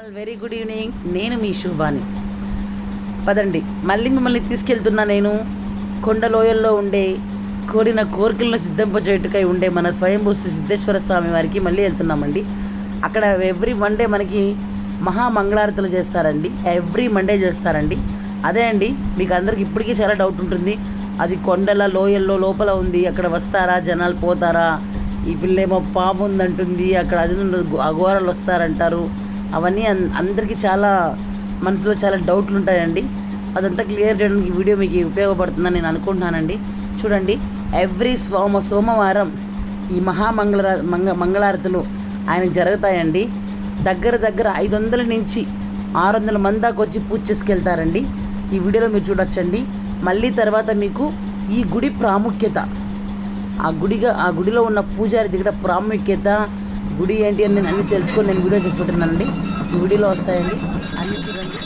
All very good evening. నేను మీ శుభాని. పదండి. మళ్ళీ మిమ్మల్ని తీసుకెళ్తున్నా నేను. కొండలోయల్లో ఉండే కోరిన కోరికలను సిద్ధింపచేయుటకై ఉండే మన స్వయంభూ సిద్ధేశ్వర స్వామి వారికి మళ్ళీ వెళ్తున్నామండి. అక్కడ ఎవ్రీ మండే మనకి మహా మంగళారతులు చేస్తారండి. ఎవ్రీ మండే చేస్తారండి. అదే అండి మీకు అందరికి ఇప్పటికీ చాలా డౌట్ ఉంటుంది. అది కొండల లోయల్లో లోపల ఉంది అక్కడ వస్తారా జనాలు పోతారా? ఈ పిల్లేమో పాము ఉందంటుంది అక్కడ అది అఘోరాలు వస్తారంటారు. అవన్నీ అందరికీ చాలా మనసులో చాలా డౌట్లు ఉంటాయండి. అదంతా క్లియర్ చేయడానికి ఈ వీడియో మీకు ఉపయోగపడుతుందని నేను అనుకుంటున్నానండి. చూడండి ఎవ్రీ సోమ సోమవారం ఈ మహామంగళ మంగ మంగళారతులు ఆయన జరుగుతాయండి. దగ్గర దగ్గర ఐదు వందల నుంచి ఆరు వందల మంది దాకా వచ్చి పూజ చేసుకెళ్తారండి. ఈ వీడియోలో మీరు చూడొచ్చండి. మళ్ళీ తర్వాత మీకు ఈ గుడి ప్రాముఖ్యత. ఆ గుడిగా ఆ గుడిలో ఉన్న పూజారి దగ్గర ప్రాముఖ్యత గుడి ఏంటి అని నేను అన్ని తెలుసుకొని నేను వీడియో చేసి పెట్టినానండి వీడియోలో వస్తాయండి. అన్ని చూడండి.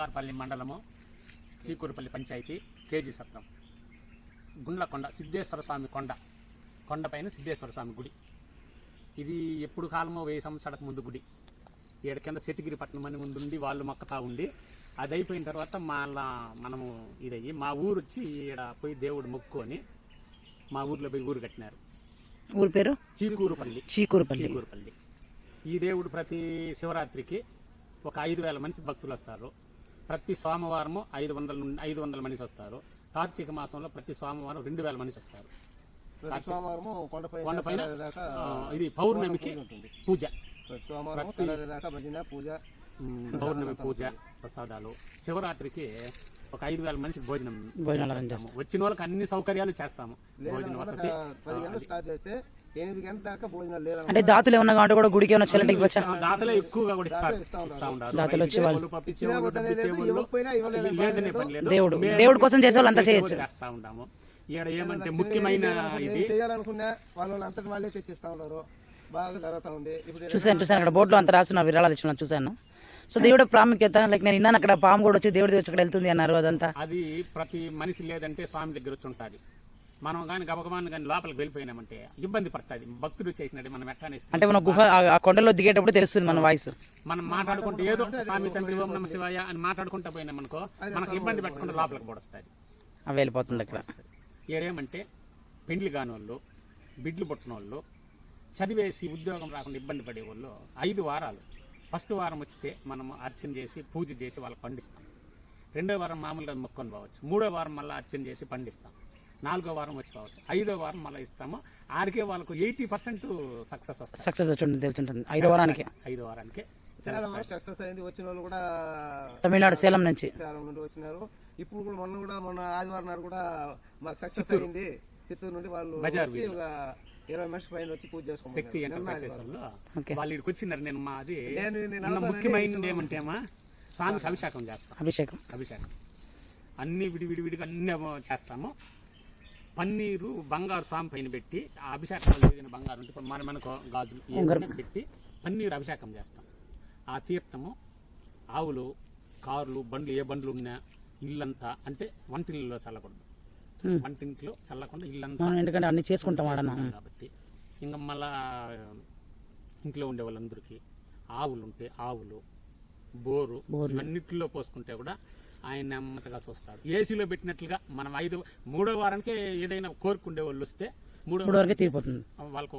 బంగారుపల్లి మండలము చీకూరుపల్లి పంచాయతీ కేజీ సత్రం. గుండ్లకొండ సిద్ధేశ్వర స్వామి కొండ. కొండపైన సిద్ధేశ్వర స్వామి గుడి. ఇది ఎప్పుడు కాలమో వెయ్యి సంవత్సరాలకు ముందు గుడి. ఈడ కింద శతిగిరి పట్టణం అని ముందు ఉండి వాళ్ళు మొక్కతా ఉండి. అది అయిపోయిన తర్వాత మళ్ళా మనము ఇదయ్యి మా ఊరు వచ్చి ఈడ పోయి దేవుడు మొక్కుకొని మా ఊర్లో పోయి ఊరు కట్టినారు. ఊరి పేరు? చీకూరుపల్లి. చీకూరుపల్లి. చీకూరుపల్లి. ఈ దేవుడు ప్రతి శివరాత్రికి ఒక ఐదు వేల మంది భక్తులు వస్తారు. ప్రతి సోమవారము ఐదు వందల నుండి ఐదు వందల మనిషి వస్తారు. కార్తీక మాసంలో ప్రతి సోమవారం రెండు వేల మనిషి వస్తారు. కొండపైన ఇది పౌర్ణమికి ఉంటుంది. పూజ. సోమవారం పౌర్ణమి పూజ ప్రసాదాలు. శివరాత్రికి ఒక ఐదు వేల మనిషికి భోజనం. వచ్చిన వాళ్ళకి అన్ని సౌకర్యాలు చేస్తాము. భోజన వసతి. పది గంటలు స్టార్ట్ చేస్తే ఎనిమిది గంటల దాకా భోజనాలు లేదా అంటే దాతులు ఏమన్నా కావాలంటే కూడా గుడికి ఏమన్నా చల్లటి ఇవ్వచ్చా? దాతలే ఎక్కువగా కూడా వచ్చే వాళ్ళు. దేవుడు దేవుడి కోసం చేసే వాళ్ళు అంతా చేయొచ్చు. ఉంటాము. ఏమంటే ముఖ్యమైన ఇది చేయాలనుకున్నా వాళ్ళు అంతటి వాళ్ళే తెచ్చిస్తా ఉన్నారు. బాగా జరుగుతూ ఉంది. ఇప్పుడు చూశాను చూశాను. అక్కడ బోర్డులో అంత రాస్తున్నారు విరాళాలు ఇచ్చిన చూశాను. సో దేవుడి ప్రాముఖ్యత లైక్ నేను విన్నాను అక్కడ పాము కూడా వచ్చి దేవుడి వచ్చి అక్కడ వెళ్తుంది అన్నారు అదంతా. అది ప్రతి మనిషి లేదంటే స్వామి దగ్గర వచ్చి ఉంటుంది. మనం కానీ గబగబాన్ని కానీ లోపలికి వెళ్ళిపోయినామంటే ఇబ్బంది పడుతుంది. భక్తుడు చేసినట్టు మనం ఎట్లా అంటే మన గుహ ఆ- కొండలో దిగేటప్పుడు తెలుస్తుంది మన వాయిస్. మనం మాట్లాడుకుంటే ఏదో స్వామి తండ్రి ఓం నమ శివాయ అని మాట్లాడుకుంటూ పోయినామనుకో మనకు ఇబ్బంది పెట్టకుండా లోపలికి పొడుస్తుంది. అవి వెళ్ళిపోతుంది అక్కడ. ఏడేమంటే పెండ్లి కాని వాళ్ళు బిడ్లు పుట్టిన వాళ్ళు చదివేసి ఉద్యోగం రాకుండా ఇబ్బంది పడే వాళ్ళు ఐదు వారాలు. ఫస్ట్ వారం వచ్చితే మనం అర్చన చేసి పూజ చేసి వాళ్ళకి పండిస్తాం. రెండో వారం మామూలుగా మొక్కొని పోవచ్చు. మూడో వారం మళ్ళీ అర్చన చేసి పండిస్తాం. నాలుగో వారం వచ్చి పోవచ్చు ఐదో వారం మళ్ళీ ఇస్తాము. ఆడికే వాళ్ళకు ఎయిటీ పర్సెంట్ సక్సెస్ వస్తుంది. సక్సెస్ వచ్చి ఉంటుంది తెలుసుంటుంది ఐదో వారానికి. ఐదో వారానికి. సక్సెస్ అయింది. వచ్చిన వాళ్ళు కూడా తమిళనాడు సేలం నుంచి. చాలా నుండి వచ్చినారు. ఇప్పుడు కూడా మొన్న కూడా మొన్న ఆదివారం నాడు కూడా మాకు సక్సెస్ అయింది. చిత్తూరు నుండి వాళ్ళు ఇరవై మనిషి పైన వచ్చి పూజ శక్తి ఎంటర్ప్రైజెస్ వాళ్ళు ఇక్కడికి వచ్చినారు. నేను మాది నేను ముఖ్యమైనది ఏమంటేమా స్వామికి అభిషేకం చేస్తాం. అభిషేకం. అభిషేకం. అన్ని విడి విడి విడిగా అన్ని చేస్తాము. పన్నీరు బంగారు స్వామి పైన పెట్టి ఆ అభిషేకాలు జరిగిన బంగారు ఉంటే ఇప్పుడు మన మనకు గాజులు పెట్టి పన్నీరు అభిషేకం చేస్తాం. ఆ తీర్థము ఆవులు కార్లు బండ్లు ఏ బండ్లు ఉన్నా ఇల్లంతా అంటే వంటిల్లో చల్లకూడదు. వంటింట్లో చల్లకుండా ఇల్లంతా ఎందుకంటే అన్ని చేసుకుంటాం కాబట్టి. ఇంకా మళ్ళా ఇంట్లో ఉండే వాళ్ళందరికీ ఆవులు ఉంటే ఆవులు బోరు. ఇవన్నిటిలో పోసుకుంటే కూడా ఆయన నెమ్మదిగా చూస్తాడు. ఏసీలో పెట్టినట్లుగా మనం ఐదు మూడో వారానికే ఏదైనా కోరుకుండే వాళ్ళు వస్తే మూడో వరకే తీరిపోతుంది. వాళ్ళకు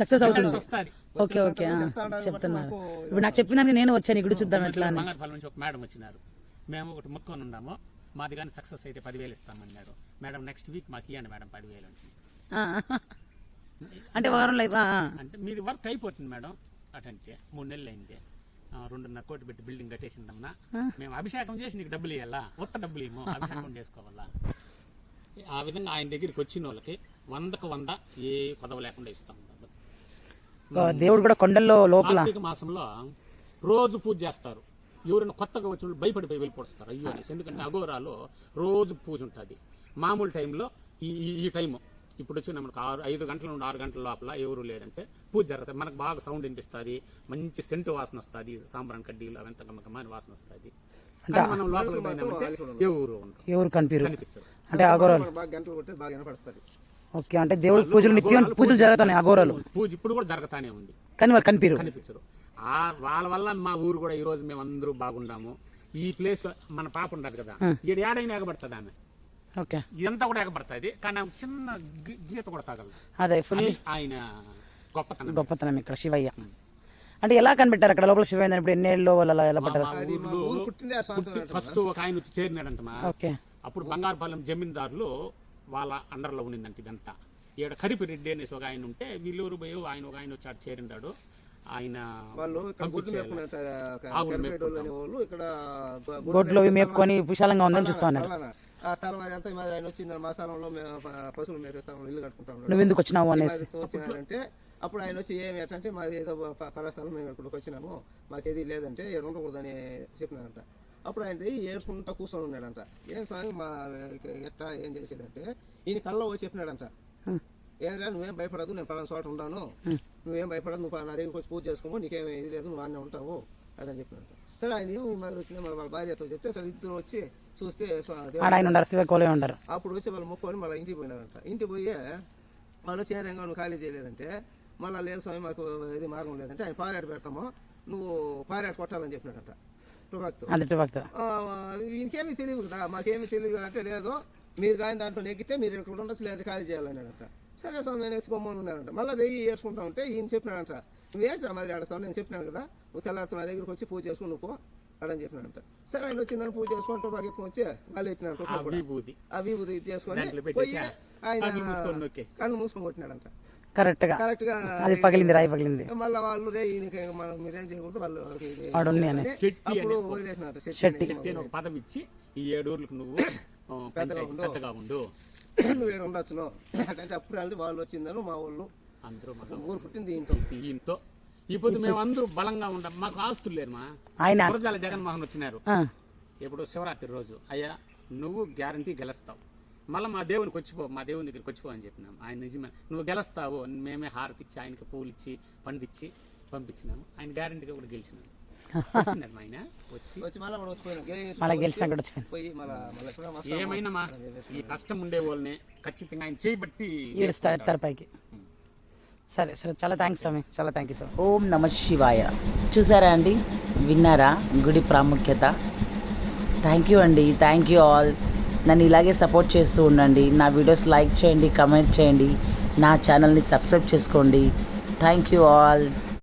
సక్సెస్ అవుతుంది. ఓకే ఓకే చెప్తున్నారు ఇప్పుడు నాకు చెప్పినాక నేను వచ్చాను ఇక్కడ చూద్దాం ఎట్లా నుంచి ఒక మేడం వచ్చినారు. మేము ఒకటి మొక్కుకొని ఉన్నాము. మాది కానీ సక్సెస్ అయితే పదివేలు ఇస్తామన్నారు. మేడం నెక్స్ట్ వీక్ మాకు ఇవ్వండి మేడం పదివేలు అంటే అంటే వారంలో. అంటే మీది వర్క్ అయిపోతుంది మేడం. అటంటే మూడు నెలలు అయింది. రెండున్నర కోటి పెట్టి బిల్డింగ్ కట్టేసిందమ్మా. మేము అభిషేకం చేసి నీకు డబ్బులు ఇవ్వాలా ఉత్త డబ్బులు ఇవ్వము అభిషేకం చేసుకోవాలా? ఆ విధంగా ఆయన దగ్గరికి వచ్చిన వాళ్ళకి వందకు వంద ఏ పదవి లేకుండా ఇస్తాం. దేవుడు కూడా కొండల్లో లోపల. మాసంలో రోజు పూజ చేస్తారు. ఎవరైనా కొత్తగా వచ్చిన భయపడిపోయి వెళ్ళిపోస్తారు అయ్యో అనేసి. ఎందుకంటే అఘోరాలో రోజు పూజ ఉంటుంది. మామూలు టైంలో ఈ- ఈ టైము. ఇప్పుడు వచ్చి మనకు ఆరు ఐదు గంటల నుండి ఆరు గంటల లోపల ఎవరు లేదంటే పూజ జరుగుతుంది. మనకు బాగా సౌండ్ వినిపిస్తుంది మంచి సెంటు వాసన వస్తుంది సాంబ్రాన్ కడ్డీలు అవంతా గమ్మకమైన వాసన వస్తుంది. మనం లోపలికి పోయినామంటే ఎవరు ఉండరు. ఎవరు కనిపిరు. కనిపించరు. అంటే గంటలు కొట్టి బాగా వినపడుతుంది. ఓకే అంటే దేవుడి పూజలు నిత్యం పూజలు జరుగుతున్నాయి అఘోరాలు. పూజ ఇప్పుడు కూడా జరుగుతానే ఉంది. కానీ వాళ్ళు కనిపిరు. కనిపించరు. ఆ వాళ్ళ వల్ల మా ఊరు కూడా ఈ రోజు మేము అందరూ బాగుండాము. ఈ ప్లేస్లో మన పాప ఉండదు కదా. ఈడ ఏడైనా ఎగబడుతుంది ఆమె? ఓకే ఇదంతా కూడా ఎగబడుతుంది కానీ ఆమె చిన్న గీ- గీత కూడా తాగలదు. అదే ఫుల్ ఆయన గొప్పతనం. గొప్పతనం ఇక్కడ శివయ్య. అంటే ఎలా కనిపెట్టారు అక్కడ లోపల శివయ్య అని ఇప్పుడు ఎన్నేళ్ళలో వాళ్ళు అలా ఎలా పడ్డారు? ఫస్ట్ ఒక ఆయన వచ్చి చేరినాడంటమా ఓకే అప్పుడు బంగారుపాలెం జమీందారులు వాళ్ళ అండర్లో ఉండిందంట ఇదంతా. ఈడ కరిపిరెడ్డి అనేసి ఒక ఆయన ఉంటే వీళ్ళూరు పోయి ఆయన ఒక ఆయన వచ్చి ఆడ చేరిండాడు. ఆయన వాళ్ళు ఇక్కడ గుడ్లు. మేపుకునే విశాలంగా ఉందని చూస్తా ఉన్నారు. అలానా. ఆ తర్వాత అంతా మాది ఆయన వచ్చింది మా స్థలంలో పశువులు మేపేస్తాం ఇల్లు కట్టుకుంటాం నువ్వు ఎందుకు వచ్చినావు అనేసి. వచ్చినాడంటే అప్పుడు ఆయన వచ్చి ఏమి అంటే మాది ఏదో పరస్థలం మేము ఇక్కడికి వచ్చినాము మాకేది లేదంటే ఇక్కడ ఉండకూడదని చెప్పినారంట అప్పుడు ఆయన ఏడ్చుకుంటా కూర్చొని ఉన్నాడంట. ఏం స్వామి మా ఎట్టా ఏం చేసేదంటే ఈయన కళ్ళలో వచ్చి చెప్పినాడంట. ఏరా నువ్వేం భయపడదు నేను పలానా చోట ఉన్నాను నువ్వేం భయపడదు నువ్వు నా దగ్గరికి వచ్చి పూజ చేసుకోము నీకేం ఇది లేదు నువ్వు అన్నీ ఉంటావు అని చెప్పినట్టు. సరే ఆయన ఏమో ఈ వచ్చింది మళ్ళీ వాళ్ళ భార్యతో చెప్తే సరే ఇద్దరు వచ్చి చూస్తే ఆయన ఉండరు అప్పుడు వచ్చి వాళ్ళు మొక్కుకొని మళ్ళీ ఇంటికి పోయినారంట. ఇంటికి పోయి వాళ్ళు చేరంగా నువ్వు ఖాళీ చేయలేదంటే మళ్ళీ లేదు స్వామి మాకు ఇది మార్గం లేదంటే ఆయన పారాట పెడతాము నువ్వు పారాట కొట్టాలని చెప్పినాడంట. ఇంకేమీ తెలియదు కదా మాకేమీ తెలియదు అంటే లేదు. మీరు కానీ దాంట్లో నెగ్గితే మీరు ఇక్కడ ఉండొచ్చు లేదా ఖాళీ చేయాలన్నాడంట. సరే స్వామి అనేసి బొమ్మను ఉన్నారంట మళ్ళీ వెయ్యి వేసుకుంటా ఉంటే ఈయన చెప్పినాడంట నువ్వేంటి మాదిరి ఆడస్తావు నేను చెప్పినాను కదా నువ్వు తెల్లారితో నా దగ్గరికి వచ్చి పూజ చేసుకుని నువ్వు పో అడని చెప్పినాడంట. సరే ఆయన వచ్చిందని పూజ టుపాకి ఎత్తుకొని వచ్చి వాళ్ళు ఆ విభూది ఆ విభూతి చేసుకొని పోయి పెట్టేసి ఆయన కళ్ళు మూసుకొని కొట్టినాడంట. కరెక్ట్గా. కరెక్ట్గా అది పగిలింది రాయి పగిలింది. మళ్ళీ వాళ్ళు మనం మీరేం చేయకూడదు వాళ్ళు అప్పుడు వదిలేసినారు శెట్టి ఒక పదం. ఇచ్చి ఈ ఏడూర్లకు నువ్వు ఆ, పంచాయతీ పెద్దగా ఉండు. నువ్వు ఉండొచ్చును? అంటే అప్పుడు అంటే వాళ్ళు వచ్చిందను మా వాళ్ళు. అందరూ ఊరు పుట్టింది ఇంట్లో ఈయంతో ఇప్పుడు మేము అందరూ బలంగా ఉండం. మాకు ఆస్తులు లేరు మా. ఆయన జగన్మోహన్ వచ్చినారు. ఇప్పుడు శివరాత్రి రోజు. అయ్యా నువ్వు గ్యారంటీ గెలుస్తావు. మళ్ళీ మా దేవునికి వచ్చిపో మా దేవుని దగ్గరికి వచ్చిపో అని చెప్పినాం. ఆయన నిజమే. నువ్వు గెలుస్తావు మేమే హారతి ఇచ్చి ఆయనకి పూలు ఇచ్చి పండిచ్చి పంపించినాము. ఆయన గ్యారంటీగా కూడా గెలిచినాము మళ్ళీ గెలిచినాక వచ్చిపోయింది ఏమైనా ఈ కష్టం ఉండే వాళ్ళని ఖచ్చితంగా ఆయన చేయబట్టి ఎత్తారు పైకి. సరే సరే చాలా థ్యాంక్స్ స్వామి. చాలా థ్యాంక్ యూ సార్ ఓం నమ శివాయ. చూసారా అండి? విన్నారా? గుడి ప్రాముఖ్యత. థ్యాంక్ యూ అండి. థ్యాంక్ యూ ఆల్ నన్ను ఇలాగే సపోర్ట్ చేస్తూ ఉండండి. నా వీడియోస్ లైక్ చేయండి కమెంట్ చేయండి. నా ఛానల్ని సబ్స్క్రైబ్ చేసుకోండి. Thank you all